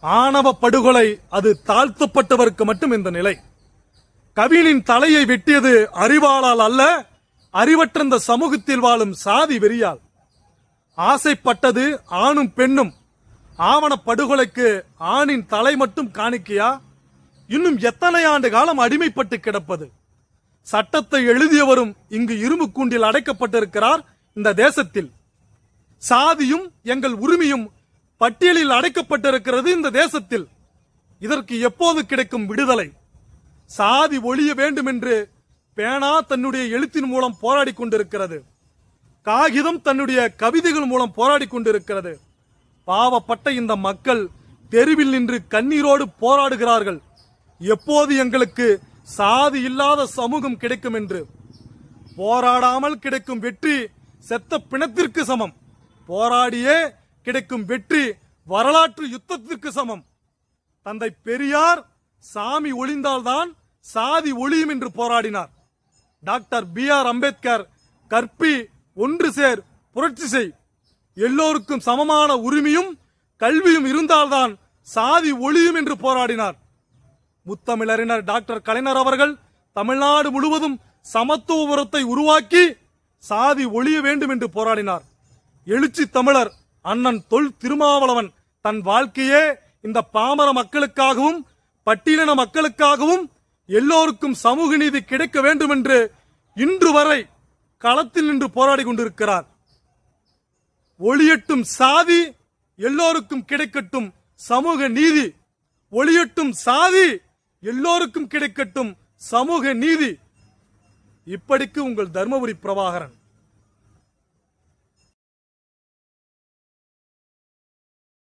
ஆணவ படுகொலை அது தாழ்த்தப்பட்டவருக்கு மட்டும் இந்த நிலை. கவினின் தலையை வெட்டியது அறிவாளால் அல்ல அறிவற்ற இந்த சமூகத்தில் வாழும் சாதி வெறியால். ஆசைப்பட்டது ஆணும் பெண்ணும். ஆவண படுகொலைக்கு ஆணின் தலை மட்டும் காணிக்கையா? இன்னும் எத்தனை ஆண்டு காலம் அடிமைப்பட்டு கிடப்பது? சட்டத்தை எழுதியவரும் இங்கு இரும்பு கூண்டில் அடைக்கப்பட்டிருக்கிறார் இந்த தேசத்தில். சாதியும் எங்கள் உரிமையும் பட்டியலில் அடைக்கப்பட்டிருக்கிறது இந்த தேசத்தில். இதற்கு எப்போது கிடைக்கும் விடுதலை? சாதி ஒழிய வேண்டும் என்று பேனா தன்னுடைய எழுத்தின் மூலம் போராடி கொண்டிருக்கிறது. காகிதம் தன்னுடைய கவிதைகள் மூலம் போராடி கொண்டிருக்கிறது. பாவப்பட்ட இந்த மக்கள் தெருவில் நின்று கண்ணீரோடு போராடுகிறார்கள். எப்போது எங்களுக்கு சாதி இல்லாத சமூகம் கிடைக்கும் என்று? போராடாமல் கிடைக்கும் வெற்றி செத்த பிணத்திற்கு சமம். போராடியே கிடைக்கும் வெற்றி வரலாற்று யுத்தத்திற்கு சமம். தந்தை பெரியார் சாமி ஒளிந்தால்தான் சாதி ஒளியும் என்று போராடினார். டாக்டர் பி ஆர் அம்பேத்கர் கற்பி ஒன்று சேர் புரட்சி செய். எல்லோருக்கும் சமமான உரிமையும் கல்வியும் இருந்தால்தான் சாதி ஒளியும் என்று போராடினார். முத்தமிழறிஞர் டாக்டர் கலைஞர் அவர்கள் தமிழ்நாடு முழுவதும் சமத்துவபுரத்தை உருவாக்கி சாதி ஒளிய வேண்டும் என்று போராடினார். எழுச்சி தமிழர் அண்ணன் தொல் திருமாவளவன் தன் வாழ்க்கையே இந்த பாமர மக்களுக்காகவும் பட்டியலின மக்களுக்காகவும் எல்லோருக்கும் சமூக நீதி கிடைக்க வேண்டும் என்று இன்று வரை களத்தில் நின்று போராடி கொண்டிருக்கிறார். ஒளியட்டும் சாதி எல்லோருக்கும் கிடைக்கட்டும் சமூக நீதி. ஒளியட்டும் சாதி எல்லோருக்கும் கிடைக்கட்டும் சமூக நீதி. இப்படிக்கு உங்கள் தர்மபுரி பிரபாகரன்.